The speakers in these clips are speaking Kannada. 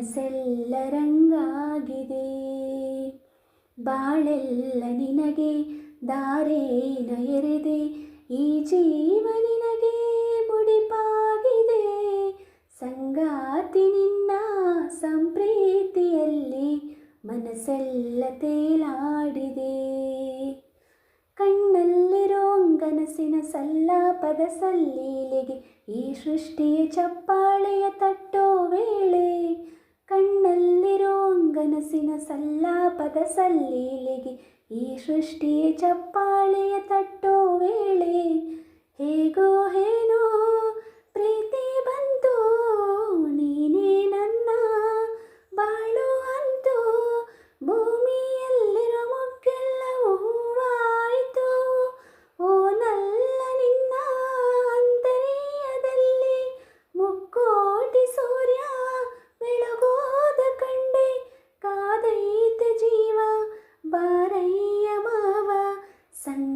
ಕನಸೆಲ್ಲ ರಂಗಾಗಿದೆ ಬಾಳೆಲ್ಲ ನಿನಗೆ, ದಾರೇನ ಎರೆದೆ. ಈ ಜೀವ ನಿನಗೆ ಮುಡಿಪಾಗಿದೆ. ಸಂಗಾತಿ ನಿನ್ನ ಸಂಪ್ರೀತಿಯಲ್ಲಿ ಮನಸ್ಸೆಲ್ಲ ತೇಲಾಡಿದೆ. ಕಣ್ಣಲ್ಲಿರೋ ಕನಸಿನ ಸಲ್ಲಾಪದ ಸಲ್ಲೀಲೆಗೆ ಈ ಸೃಷ್ಟಿಯ ಚಪ್ಪಾಳೆಯ ತಟ್ಟೋ ವೇಳೆ ಕನಸಿನ ಸಲ್ಲಾಪದ ಸಲ್ಲೀಲೆಗೆ ಈ ಸೃಷ್ಟಿಯ ಚಪ್ಪಾಳೆಯ ತಟ್ಟೋ ವೇಳೆ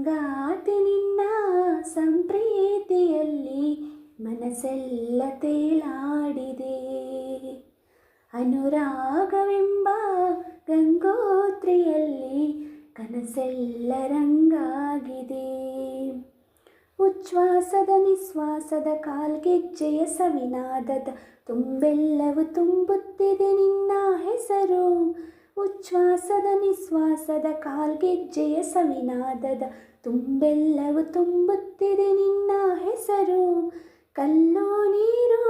ಸಂಗಾತಿ ನಿನ್ನ ಸಂಪ್ರೀತಿಯಲ್ಲಿ ಮನಸ್ಸೆಲ್ಲ ತೇಲಾಡಿದೆ. ಅನುರಾಗವೆಂಬ ಗಂಗೋತ್ರಿಯಲ್ಲಿ ಕನಸೆಲ್ಲ ರಂಗಾಗಿದೆ. ಉಚ್ಛ್ವಾಸದ ನಿಶ್ವಾಸದ ಕಾಲ್ಗೆಜ್ಜೆಯ ಸವಿನಾದದ ತುಂಬೆಲ್ಲವೂ ತುಂಬುತ್ತಿದೆ. ಉಚ್ಛ್ವಾಸದ ನಿಶ್ವಾಸದ ಕಾಲ್ಗೆಜ್ಜೆಯ ಸವಿನಾದದ ತುಂಬೆಲ್ಲವು ತುಂಬುತ್ತಿದೆ ನಿನ್ನ ಹೆಸರು. ಕಲ್ಲು ನೀರು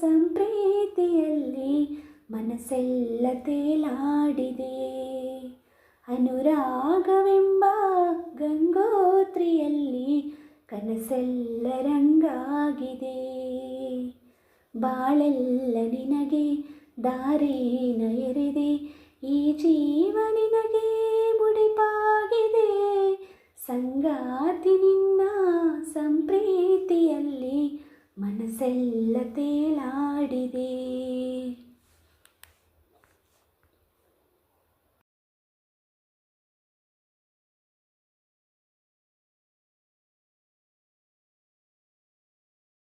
ಸಂಪ್ರೀತಿಯಲ್ಲಿ ಮನಸ್ಸೆಲ್ಲ ತೇಲಾಡಿದೆ. ಅನುರಾಗವೆಂಬ ಗಂಗೋತ್ರಿಯಲ್ಲಿ ಕನಸೆಲ್ಲ ರಂಗಾಗಿದೆ. ಬಾಳೆಲ್ಲ ನಿನಗೆ, ದಾರೇನ ಎರೆದೆ. ಈ ಜೀವ ನಿನಗೆ ಮುಡಿಪಾಗಿದೆ. ಸಂಗಾತಿ ನಿನ್ನ ಸಂಪ್ರೀತಿಯಲ್ಲಿ ಮನಸ್ಸೆಲ್ಲ ತೇಲಾಡಿದೆ